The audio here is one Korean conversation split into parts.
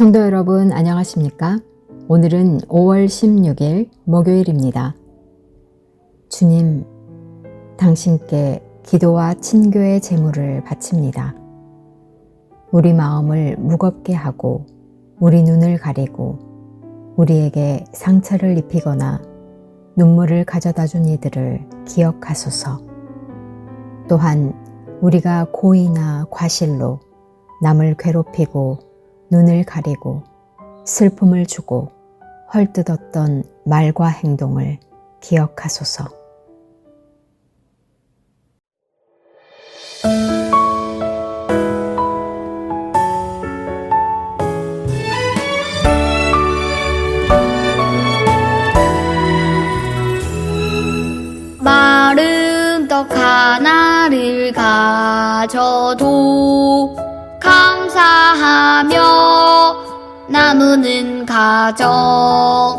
성도 여러분 안녕하십니까? 오늘은 5월 16일 목요일입니다. 주님, 당신께 기도와 친교의 제물을 바칩니다. 우리 마음을 무겁게 하고 우리 눈을 가리고 우리에게 상처를 입히거나 눈물을 가져다 준 이들을 기억하소서. 또한 우리가 고의나 과실로 남을 괴롭히고 눈을 가리고 슬픔을 주고 헐뜯었던 말과 행동을 기억하소서. 마른 떡 하나를 가져도 하며 나누는 가정.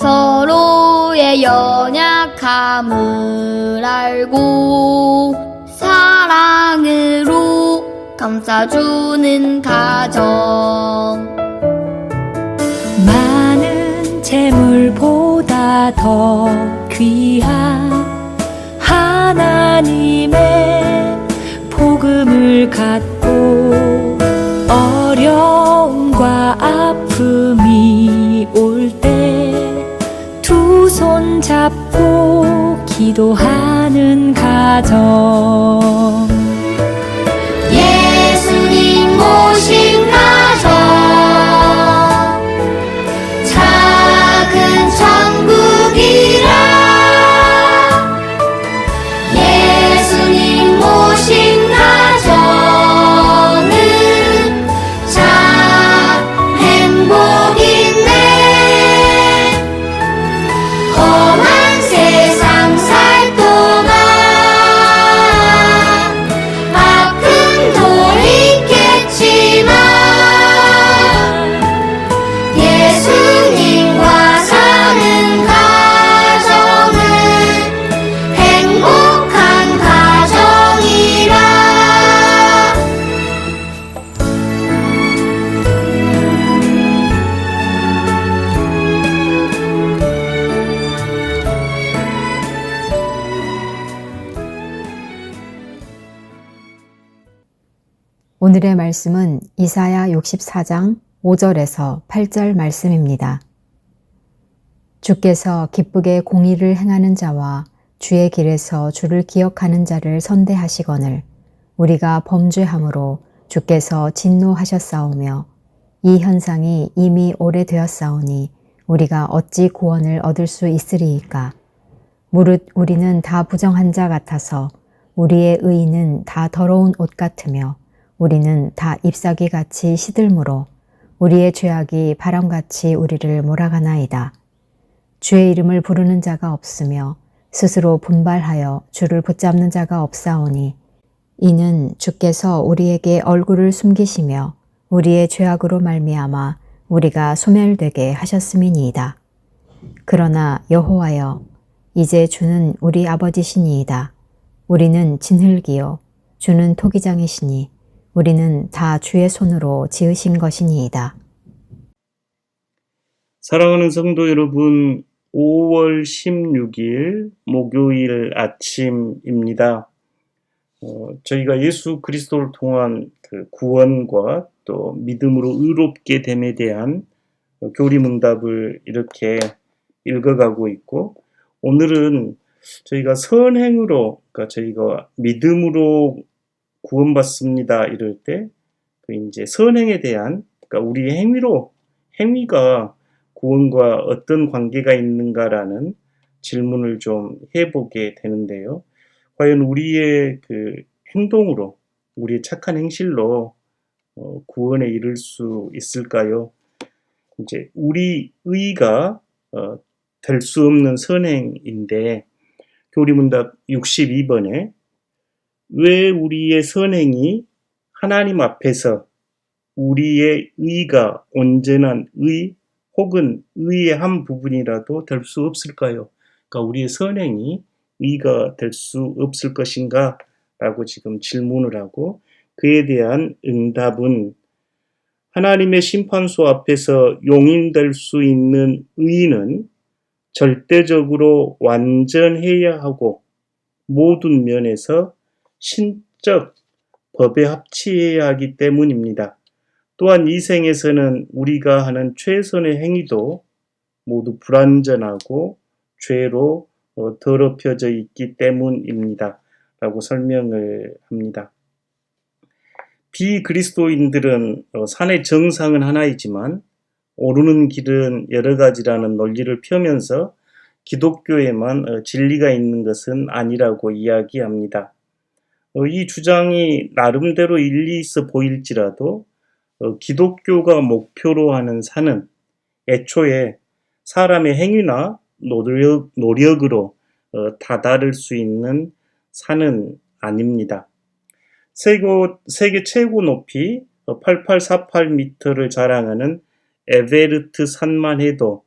서로의 연약함을 알고 사랑으로 감싸주는 가정. 많은 재물보다 더 귀한 하나님의 복음을 갖고 어려움과 아픔이 올 때 두 손 잡고 기도하는 가정 오늘의 말씀은 이사야 64장 5절에서 8절 말씀입니다. 주께서 기쁘게 공의를 행하는 자와 주의 길에서 주를 기억하는 자를 선대하시거늘 우리가 범죄함으로 주께서 진노하셨사오며 이 현상이 이미 오래되었사오니 우리가 어찌 구원을 얻을 수 있으리이까 무릇 우리는 다 부정한 자 같아서 우리의 의인은 다 더러운 옷 같으며 우리는 다 잎사귀 같이 시들므로 우리의 죄악이 바람같이 우리를 몰아가나이다. 주의 이름을 부르는 자가 없으며 스스로 분발하여 주를 붙잡는 자가 없사오니 이는 주께서 우리에게 얼굴을 숨기시며 우리의 죄악으로 말미암아 우리가 소멸되게 하셨음이니이다. 그러나 여호와여 이제 주는 우리 아버지시니이다. 우리는 진흙이요 주는 토기장이시니 우리는 다 주의 손으로 지으신 것이니이다. 사랑하는 성도 여러분, 5월 16일 목요일 아침입니다. 어, 저희가 예수 그리스도를 통한 그 구원과 또 믿음으로 의롭게 됨에 대한 교리문답을 이렇게 읽어가고 있고, 오늘은 저희가 선행으로, 그러니까 저희가 믿음으로 구원받습니다. 이럴 때, 그 이제 선행에 대한, 그러니까 우리의 행위로, 행위가 구원과 어떤 관계가 있는가라는 질문을 좀 해보게 되는데요. 과연 우리의 그 행동으로, 우리의 착한 행실로 어, 구원에 이를 수 있을까요? 이제 우리 의가 어, 될수 없는 선행인데 교리문답 62번에 왜 우리의 선행이 하나님 앞에서 우리의 의가 온전한 의 혹은 의의 한 부분이라도 될 수 없을까요? 그러니까 우리의 선행이 의가 될 수 없을 것인가? 라고 지금 질문을 하고 그에 대한 응답은 하나님의 심판소 앞에서 용인될 수 있는 의인은 절대적으로 완전해야 하고 모든 면에서 신적 법에 합치해야 하기 때문입니다. 또한 이 생에서는 우리가 하는 최선의 행위도 모두 불완전하고 죄로 어, 더럽혀져 있기 때문입니다. 라고 설명을 합니다. 비그리스도인들은 어, 산의 정상은 하나이지만 오르는 길은 여러 가지라는 논리를 펴면서 기독교에만 어, 진리가 있는 것은 아니라고 이야기합니다. 어, 이 주장이 나름대로 일리 있어 보일지라도 어, 기독교가 목표로 하는 산은 애초에 사람의 행위나 노력, 노력으로 어, 다다를 수 있는 산은 아닙니다. 세계, 세계 최고 높이 8848m를 자랑하는 에베르트 산만 해도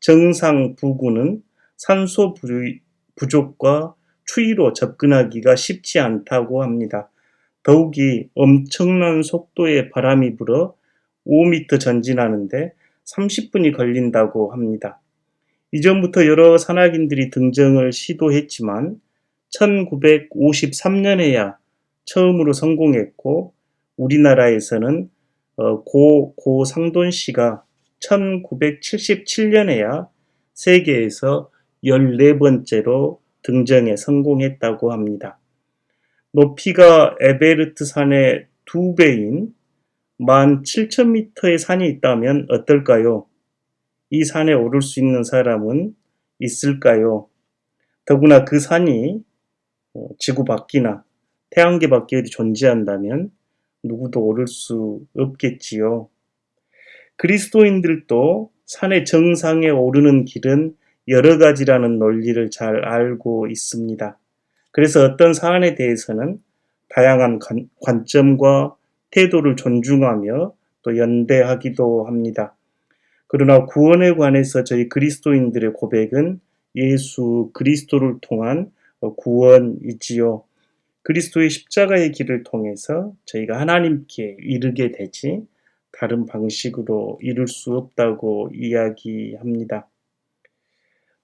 정상 부근은 산소 부- 부족과 추위로 접근하기가 쉽지 않다고 합니다. 더욱이 엄청난 속도의 바람이 불어 5m 전진하는데 30분이 걸린다고 합니다. 이전부터 여러 산악인들이 등정을 시도했지만 1953년에야 처음으로 성공했고 우리나라에서는 어, 고 고상돈 씨가 1977년에야 세계에서 14번째로 등정에 성공했다고 합니다. 높이가 에베르트 산의 두 배인 17,000m의 산이 있다면 어떨까요? 이 산에 오를 수 있는 사람은 있을까요? 더구나 그 산이 어, 지구 밖이나 태양계 밖에 존재한다면 누구도 오를 수 없겠지요. 그리스도인들도 산의 정상에 오르는 길은 여러 가지라는 논리를 잘 알고 있습니다. 그래서 어떤 사안에 대해서는 다양한 관- 관점과 태도를 존중하며 또 연대하기도 합니다. 그러나 구원에 관해서 저희 그리스도인들의 고백은 예수 그리스도를 통한 어, 구원이지요. 그리스도의 십자가의 길을 통해서 저희가 하나님께 이르게 되지 다른 방식으로 이룰 수 없다고 이야기합니다.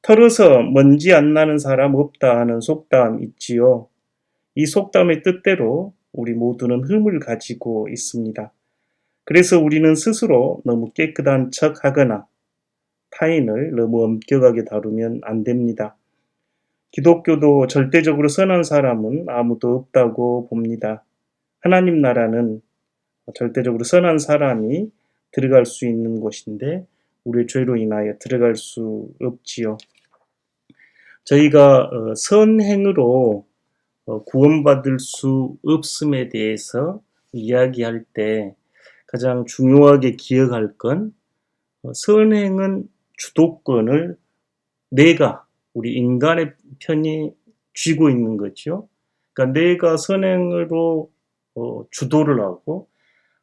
털어서 먼지 안 나는 사람 없다 하는 속담 있지요. 이 속담의 뜻대로 우리 모두는 흠을 가지고 있습니다. 그래서 우리는 스스로 너무 깨끗한 척 하거나 타인을 너무 엄격하게 다루면 안 됩니다. 기독교도 절대적으로 선한 사람은 아무도 없다고 봅니다. 하나님 나라는 절대적으로 선한 사람이 들어갈 수 있는 곳인데 우리의 죄로 인하여 들어갈 수 없지요. 저희가 어, 선행으로 어, 구원받을 수 없음에 대해서 이야기할 때 가장 중요하게 기억할 건 어, 선행은 주도권을 내가 우리 인간의 편이 쥐고 있는 거죠. 그러니까 내가 선행으로 어, 주도를 하고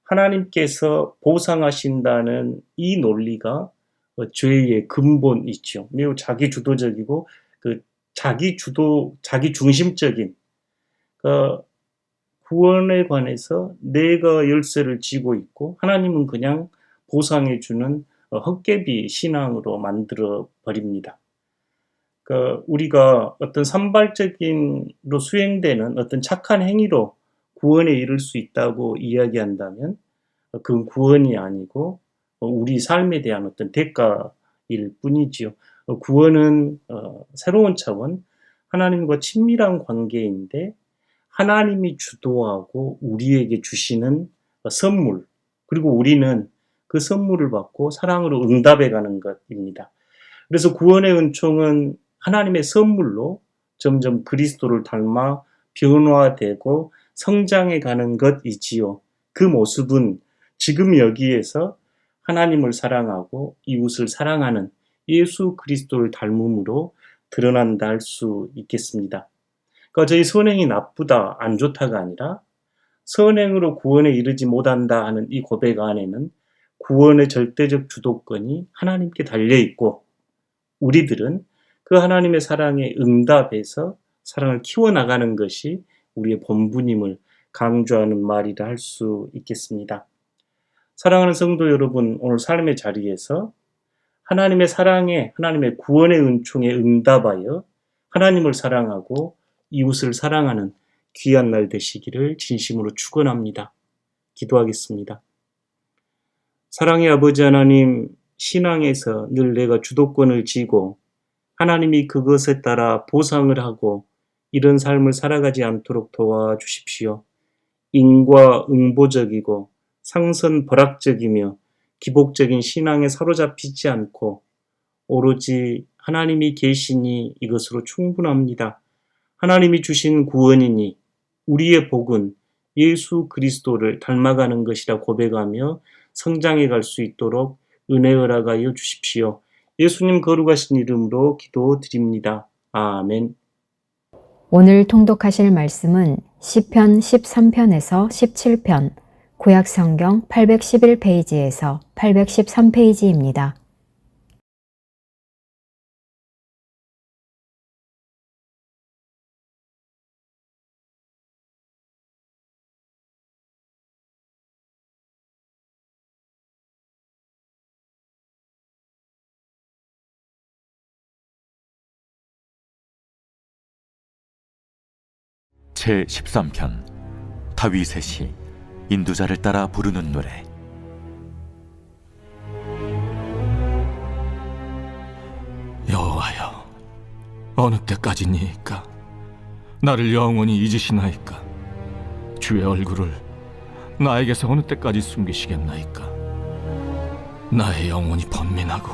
하나님께서 보상하신다는 이 논리가 어, 죄의 근본이죠. 매우 자기 주도적이고 그 자기 주도, 자기 중심적인 그 구원에 관해서 내가 열쇠를 쥐고 있고 하나님은 그냥 보상해 주는 어, 헛개비 신앙으로 만들어 버립니다. 그 우리가 어떤 산발적인로 수행되는 어떤 착한 행위로 구원에 이를 수 있다고 이야기한다면 어, 그건 구원이 아니고 어, 우리 삶에 대한 어떤 대가일 뿐이지요. 어, 구원은 어, 새로운 차원 하나님과 친밀한 관계인데 하나님이 주도하고 우리에게 주시는 어, 선물 그리고 우리는 그 선물을 받고 사랑으로 응답해 가는 것입니다. 그래서 구원의 은총은 하나님의 선물로 점점 그리스도를 닮아 변화되고 성장해 가는 것이지요. 그 모습은 지금 여기에서 하나님을 사랑하고 이웃을 사랑하는 예수 그리스도를 닮음으로 드러난다 할 수 있겠습니다. 그러니까 저희 선행이 나쁘다, 안 좋다가 아니라 선행으로 구원에 이르지 못한다 하는 이 고백 안에는 구원의 절대적 주도권이 하나님께 달려 있고 우리들은 그 하나님의 사랑에 응답해서 사랑을 키워나가는 것이 우리의 본분임을 강조하는 말이라 할 수 있겠습니다. 사랑하는 성도 여러분, 오늘 삶의 자리에서 하나님의 사랑에, 하나님의 구원의 은총에 응답하여 하나님을 사랑하고 이웃을 사랑하는 귀한 날 되시기를 진심으로 축원합니다. 기도하겠습니다. 사랑의 아버지 하나님, 신앙에서 늘 내가 주도권을 쥐고 하나님이 그것에 따라 보상을 하고 이런 삶을 살아가지 않도록 도와주십시오. 인과 응보적이고 상선 벌학적이며 기복적인 신앙에 사로잡히지 않고 오로지 하나님이 계시니 이것으로 충분합니다. 하나님이 주신 구원이니 우리의 복은 예수 그리스도를 닮아가는 것이라 고백하며 성장해 갈 수 있도록 은혜 허락하여 주십시오. 예수님 거룩하신 이름으로 기도드립니다. 아멘. 오늘 통독하실 말씀은 시편 13편에서 17편, 구약 성경 811페이지에서 813페이지입니다. 제 13편 다윗의 시 인도자를 따라 부르는 노래. 여호와여 어느 때까지니이까 나를 영원히 잊으시나이까? 주의 얼굴을 나에게서 어느 때까지 숨기시겠나이까? 나의 영혼이 번민하고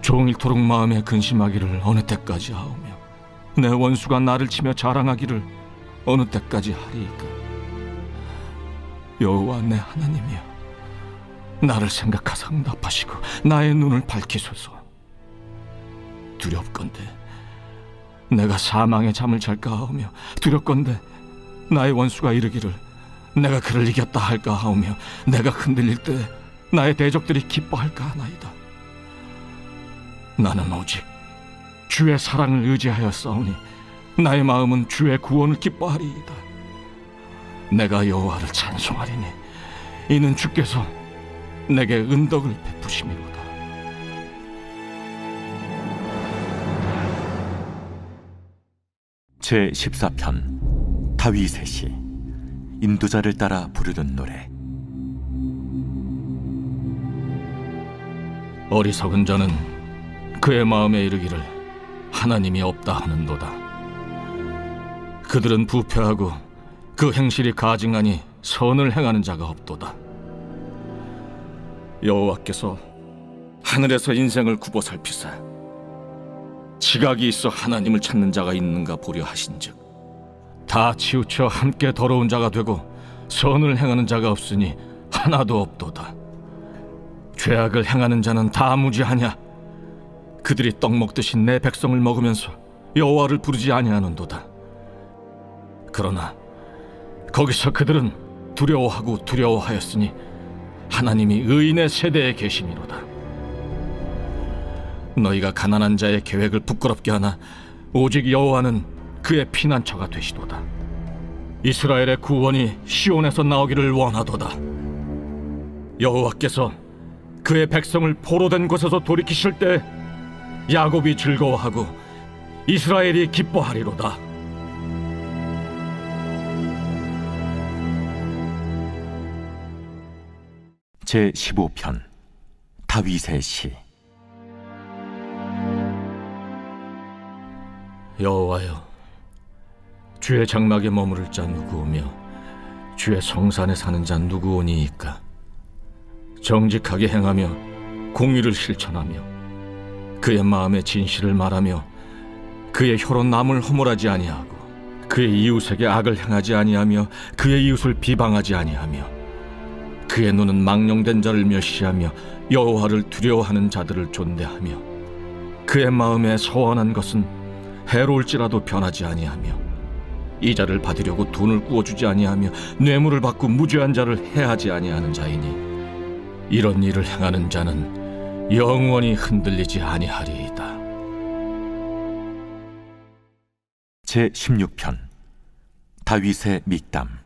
종일토록 마음에 근심하기를 어느 때까지 하오며 내 원수가 나를 치며 자랑하기를 어느 때까지 하리이까 여호와 내 하나님이여 나를 생각하사 응답하시고 나의 눈을 밝히소서. 두렵건대 내가 사망의 잠을 잘까 하오며 두렵건대 나의 원수가 이르기를 내가 그를 이겼다 할까 하오며 내가 흔들릴 때 나의 대적들이 기뻐할까 하나이다. 나는 오직 주의 사랑을 의지하여 싸우니 나의 마음은 주의 구원을 기뻐하리이다 내가 여호와를 찬송하리니 이는 주께서 내게 은덕을 베푸심이로다 제 14편 다윗의 시 인도자를 따라 부르는 노래 어리석은 자는 그의 마음에 이르기를 하나님이 없다 하는도다. 그들은 부패하고 그 행실이 가증하니 선을 행하는 자가 없도다. 여호와께서 하늘에서 인생을 굽어 살피사 지각이 있어 하나님을 찾는 자가 있는가 보려 하신즉 다 치우쳐 함께 더러운 자가 되고 선을 행하는 자가 없으니 하나도 없도다. 죄악을 행하는 자는 다 무지하냐? 그들이 떡 먹듯이 내 백성을 먹으면서 여호와를 부르지 아니하는도다. 그러나 거기서 그들은 두려워하고 두려워하였으니 하나님이 의인의 세대에 계심이로다. 너희가 가난한 자의 계획을 부끄럽게 하나 오직 여호와는 그의 피난처가 되시도다. 이스라엘의 구원이 시온에서 나오기를 원하도다. 여호와께서 그의 백성을 포로된 곳에서 돌이키실 때 야곱이 즐거워하고 이스라엘이 기뻐하리로다. 제 15편 다윗의 시 여호와여, 주의 장막에 머무를 자 누구오며 주의 성산에 사는 자 누구오니이까? 정직하게 행하며 공의를 실천하며 그의 마음의 진실을 말하며 그의 혀로 남을 허물하지 아니하고 그의 이웃에게 악을 행하지 아니하며 그의 이웃을 비방하지 아니하며 그의 눈은 망령된 자를 멸시하며 여호와를 두려워하는 자들을 존대하며 그의 마음에 서원한 것은 해로울지라도 변하지 아니하며 이자를 받으려고 돈을 구워주지 아니하며 뇌물을 받고 무죄한 자를 해하지 아니하는 자이니 이런 일을 행하는 자는 영원히 흔들리지 아니하리이다. 제 16편 다윗의 mik담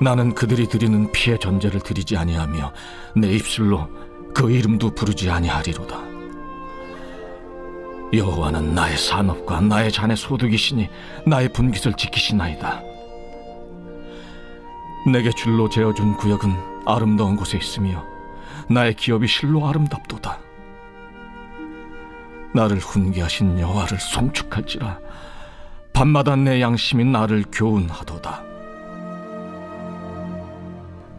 나는 그들이 드리는 피의 전제를 드리지 아니하며 내 입술로 그 이름도 부르지 아니하리로다. 여호와는 나의 산업과 나의 잔의 소득이시니 나의 분깃을 지키시나이다. 내게 줄로 재어준 구역은 아름다운 곳에 있으며 나의 기업이 실로 아름답도다. 나를 훈계하신 여호와를 송축할지라 밤마다 내 양심이 나를 교훈하도다.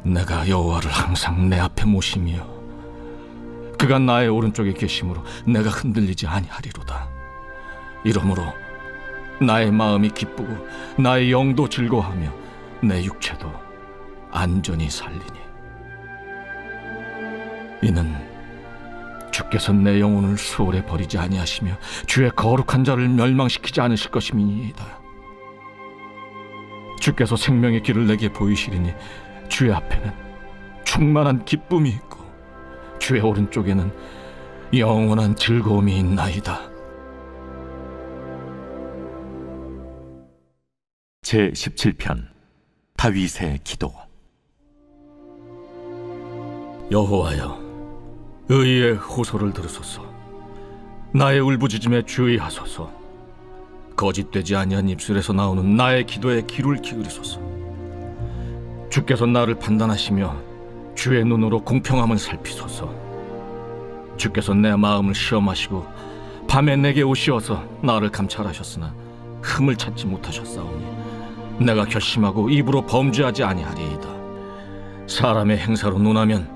내가 여호와를 항상 내 앞에 모시며 그가 나의 오른쪽에 계심으로 내가 흔들리지 아니하리로다. 이러므로 나의 마음이 기쁘고 나의 영도 즐거워하며 내 육체도 안전히 살리니 이는 주께서 내 영혼을 수월에 버리지 아니하시며 주의 거룩한 자를 멸망시키지 않으실 것임이니이다. 주께서 생명의 길을 내게 보이시리니 주의 앞에는 충만한 기쁨이 있고 주의 오른쪽에는 영원한 즐거움이 있나이다. 제 17편 다윗의 기도 여호와여, 의의 호소를 들으소서. 나의 울부짖음에 주의하소서. 거짓되지 아니한 입술에서 나오는 나의 기도에 귀를 기울이소서. 주께서 나를 판단하시며 주의 눈으로 공평함을 살피소서. 주께서 내 마음을 시험하시고 밤에 내게 오시어서 나를 감찰하셨으나 흠을 찾지 못하셨사오니 내가 결심하고 입으로 범죄하지 아니하리이다. 사람의 행사로 논하면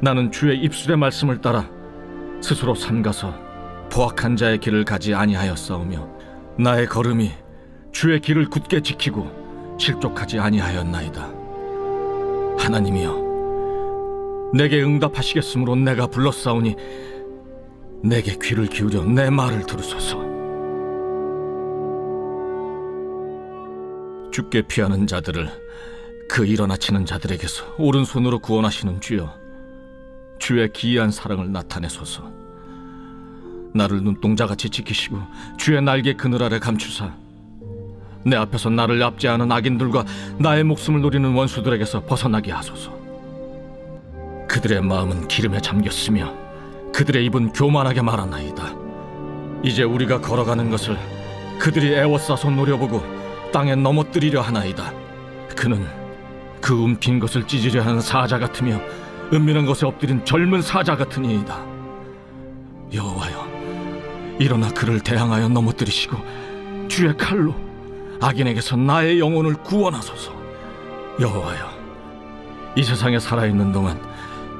나는 주의 입술의 말씀을 따라 스스로 삼가서 포악한 자의 길을 가지 아니하였사오며 나의 걸음이 주의 길을 굳게 지키고 실족하지 아니하였나이다. 하나님이여, 내게 응답하시겠으므로 내가 불렀사오니 내게 귀를 기울여 내 말을 들으소서. 주께 피하는 자들을 그 일어나치는 자들에게서 오른손으로 구원하시는 주여 주의 기이한 사랑을 나타내소서 나를 눈동자같이 지키시고 주의 날개 그늘 아래 감추사 내 앞에서 나를 납제하는 악인들과 나의 목숨을 노리는 원수들에게서 벗어나게 하소서. 그들의 마음은 기름에 잠겼으며 그들의 입은 교만하게 말하나이다. 이제 우리가 걸어가는 것을 그들이 애워싸서 노려보고 땅에 넘어뜨리려 하나이다. 그는 그 움킨 것을 찢으려 하는 사자 같으며 은밀한 것에 엎드린 젊은 사자 같으니이다. 여호와여, 일어나 그를 대항하여 넘어뜨리시고 주의 칼로 악인에게서 나의 영혼을 구원하소서. 여호와여, 이 세상에 살아있는 동안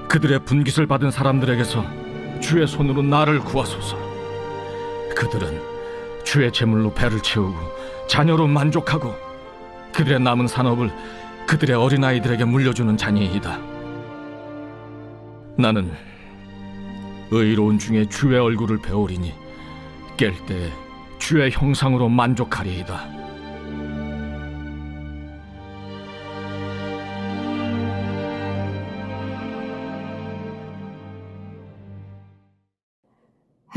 그들의 분깃을 받은 사람들에게서 주의 손으로 나를 구하소서. 그들은 주의 재물로 배를 채우고 자녀로 만족하고 그들의 남은 산업을 그들의 어린아이들에게 물려주는 자니이다. 나는 의로운 중에 주의 얼굴을 배우리니 깰 때 주의 형상으로 만족하리이다.